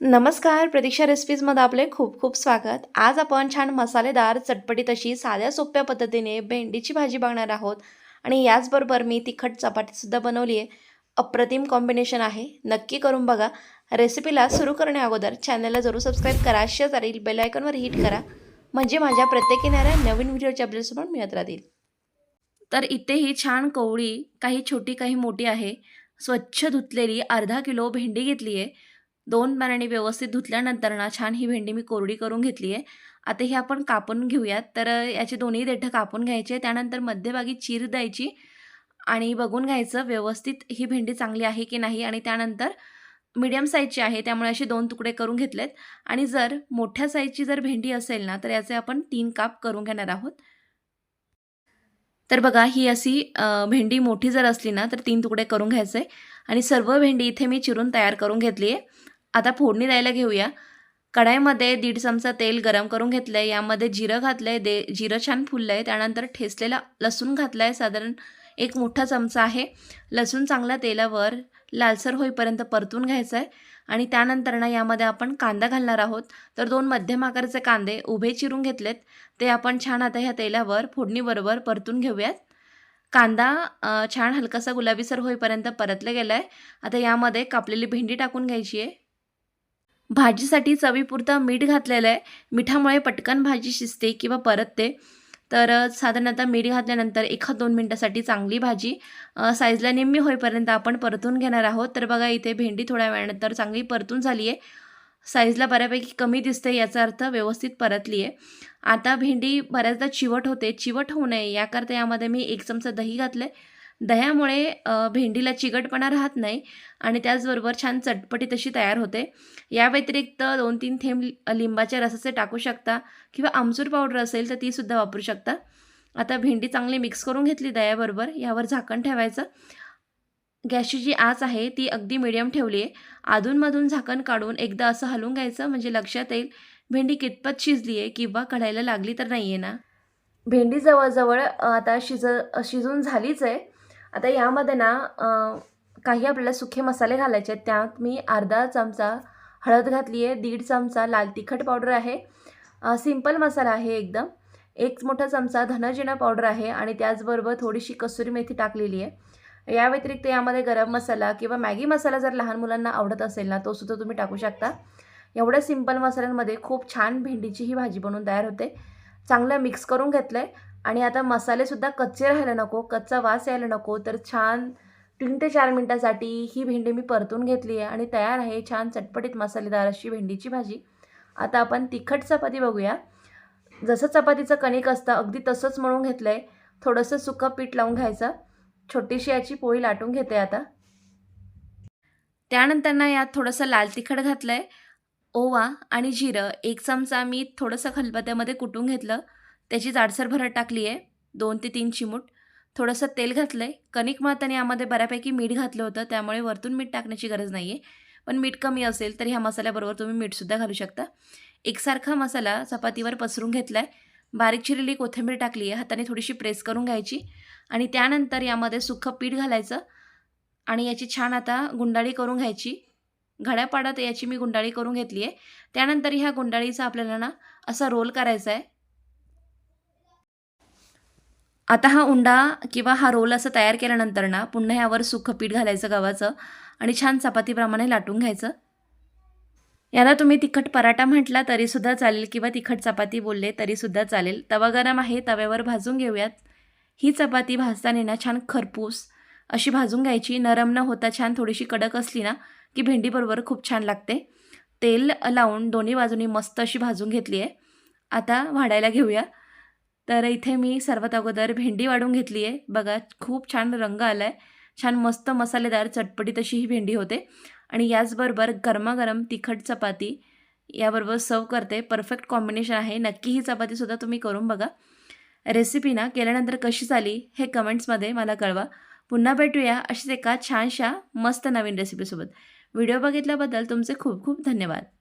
नमस्कार प्रतीक्षा रेसिपीजमध्ये आपले खूप खूप स्वागत. आज आपण छान मसालेदार चटपटीत अशी साध्या सोप्या पद्धतीने भेंडीची भाजी बघणार आहोत. आणि याचबरोबर मी तिखट चपातीसुद्धा बनवली आहे अप्रतिम कॉम्बिनेशन आहे. नक्की करून बघा. रेसिपीला सुरू करण्या अगोदर चॅनलला जरूर सबस्क्राईब करा. शेजारील बेल आयकॉनवर हिट करा. म्हणजे माझ्या प्रत्येक येणाऱ्या नवीन व्हिडिओचे अपडेट्स पण मिळत राहतील. तर इथे ही छान कवळी काही छोटी काही मोठी आहे. स्वच्छ धुतलेली अर्धा किलो भेंडी घेतली आहे दोन पाण्याने व्यवस्थित धुतल्यानंतर ना छान ही भेंडी मी कोरडी करून घेतली आहे. आता ही आपण कापून घेऊयात. तर याचे दोन्ही देठं कापून घ्यायचे त्यानंतर मध्यभागी चीर द्यायची आणि बघून घ्यायचं व्यवस्थित ही भेंडी चांगली आहे की नाही आणि त्यानंतर मीडियम साईजची आहे. त्यामुळे असे दोन तुकडे करून घेतलेत. आणि जर मोठ्या साईजची जर भेंडी असेल ना तर याचे आपण तीन काप करून घेणार आहोत. तर बघा ही अशी भेंडी मोठी जर असली ना तर तीन तुकडे करून घ्यायचे आणि सर्व भेंडी इथे मी चिरून तयार करून घेतली आहे. आता फोडणी द्यायला घेऊया. कढाईमध्ये दीड चमचा तेल गरम करून घेतलं आहे यामध्ये जिरं घातलं आहे दे जिरं छान फुललं आहे त्यानंतर ठेचलेला लसूण घातला आहे साधारण एक मोठा चमचा आहे. लसूण चांगला तेलावर लालसर होईपर्यंत परतून घ्यायचं आहे आणि त्यानंतर ना यामध्ये आपण कांदा घालणार आहोत. तर दोन मध्यम आकाराचे कांदे उभे चिरून घेतलेत. ते आपण छान आता ह्या तेलावर फोडणीबरोबर परतून घेऊयात. कांदा छान हलकासा गुलाबीसर होईपर्यंत परतला गेला आहे आता यामध्ये कापलेली भेंडी टाकून घ्यायची आहे. भाजीसाठी चवीपुरतं मीठ घातलेलं आहे. मिठामुळे पटकन भाजी शिजते किंवा परतते. तर साधारणतः मीठ घातल्यानंतर एखाद दोन मिनटासाठी चांगली भाजी साईजला निम्मी होईपर्यंत आपण परतून घेणार आहोत. तर बघा इथे भेंडी थोड्या वेळानंतर चांगली परतून झाली आहे साईजला बऱ्यापैकी कमी दिसते याचा अर्थ व्यवस्थित परतली आहे आता भेंडी बऱ्याचदा चिवट होते. चिवट होऊ नये याकरता यामध्ये मी एक चमचा दही घातलं आहे दह्यामुळे भेंडीला चिकटपणा राहत नाही आणि त्याचबरोबर छान चटपटी तशी तयार होते. या व्यतिरिक्त दोन तीन थेंब लिंबाच्या रसाचे टाकू शकता किंवा आमचूर पावडर असेल तर तीसुद्धा वापरू शकता. आता भेंडी चांगली मिक्स करून घेतली दह्याबरोबर यावर झाकण ठेवायचं. गॅसची जी आच आहे ती अगदी मिडियम ठेवली आहे अधूनमधून झाकण काढून एकदा असं हलवून घ्यायचं म्हणजे लक्षात येईल भेंडी कितपत शिजली आहे किंवा कढायला लागली तर नाही आहे ना? भेंडी जवळजवळ आता शिज शिजून झालीच आहे. आता यामध्ये ना काही आपल्याला सुखे मसाले घालायचे आहेत. त्यात मी अर्धा चमचा हळद घातली आहे दीड चमचा लाल तिखट पावडर आहे सिंपल मसाला आहे एकदम. एक मोठा चमचा धनजिना पावडर आहे आणि त्याचबरोबर थोडीशी कसुरी मेथी टाकलेली आहे. या व्यतिरिक्त यामध्ये गरम मसाला किंवा मॅगी मसाला जर लहान मुलांना आवडत असेल ना तो सुद्धा तुम्ही टाकू शकता. एवढ्या सिंपल मसाल्यांमध्ये खूप छान भेंडीची ही भाजी बनवून तयार होते. चांगलं मिक्स करून घेतलं आहे आणि आता मसालेसुद्धा कच्चे राहायला नको कच्चा वास यायला नको तर छान तीन ते चार मिनटासाठी ही भेंडी मी परतून घेतली आहे आणि तयार आहे छान चटपटीत मसालेदार अशी भेंडीची भाजी. आता आपण तिखट चपाती बघूया. जसं चपातीचं कणिक असतं अगदी तसंच मळून घेतलं आहे थोडंसं सुकं पीठ लावून घ्यायचं. छोटीशी याची पोळी लाटून घेते आता. त्यानंतर ना यात थोडंसं लाल तिखट घातलं आहे ओवा आणि जिरं एक चमचा मी थोडंसं खलबत्त्यामध्ये कुटून घेतलं. त्याची जाडसर भरत टाकली आहे दोन ते तीन चिमूट. थोडंसं तेल घातलं आहे कणिक मळताना यामध्ये बऱ्यापैकी मीठ घातलं होतं त्यामुळे वरतून मीठ टाकण्याची गरज नाही आहे पण मीठ कमी असेल तर ह्या मसाल्याबरोबर तुम्ही मीठसुद्धा घालू शकता. एकसारखा मसाला चपातीवर पसरून घेतला आहे बारीक चिरलेली कोथिंबीर टाकली आहे हाताने थोडीशी प्रेस करून घ्यायची. आणि त्यानंतर यामध्ये सुखं पीठ घालायचं. आणि याची छान आता गुंडाळी करून घ्यायची. घड्यापाडात याची मी गुंडाळी करून घेतली आहे त्यानंतर ह्या गुंडाळीचा आपल्याला ना असा रोल करायचा आहे आता हा उंडा किंवा हा रोल असं तयार केल्यानंतर ना पुन्हा यावर सुखं पीठ घालायचं गव्हाचं आणि छान चपातीप्रमाणे लाटून घ्यायचं. याला तुम्ही तिखट पराठा म्हटला तरीसुद्धा चालेल किंवा तिखट चपाती बोलले तरीसुद्धा चालेल. तवा गरम आहे तव्यावर भाजून घेऊयात. ही चपाती भाजताना ना छान खरपूस अशी भाजून घ्यायची. नरम न होता छान थोडीशी कडक असली ना की भेंडीबरोबर खूप छान लागते. तेल लावून दोन्ही बाजूनी मस्त अशी भाजून घेतली आहे आता वाढायला घेऊया. तर इथे मी सर्वात अगोदर भेंडी वाढून घेतली आहे. बघा खूप छान रंग आला आहे छान मस्त मसालेदार चटपटीत अशी ही भेंडी होते. आणि याचबरोबर गरमागरम तिखट चपाती याबरोबर सर्व करते. परफेक्ट कॉम्बिनेशन आहे. नक्की ही चपातीसुद्धा तुम्ही करून बघा. रेसिपी ना केल्यानंतर कशी झाली हे कमेंट्समध्ये मला कळवा. पुन्हा भेटूया अशीच एका छानशा मस्त नवीन रेसिपीसोबत. व्हिडिओ बघितल्याबद्दल तुमचे खूप खूप धन्यवाद.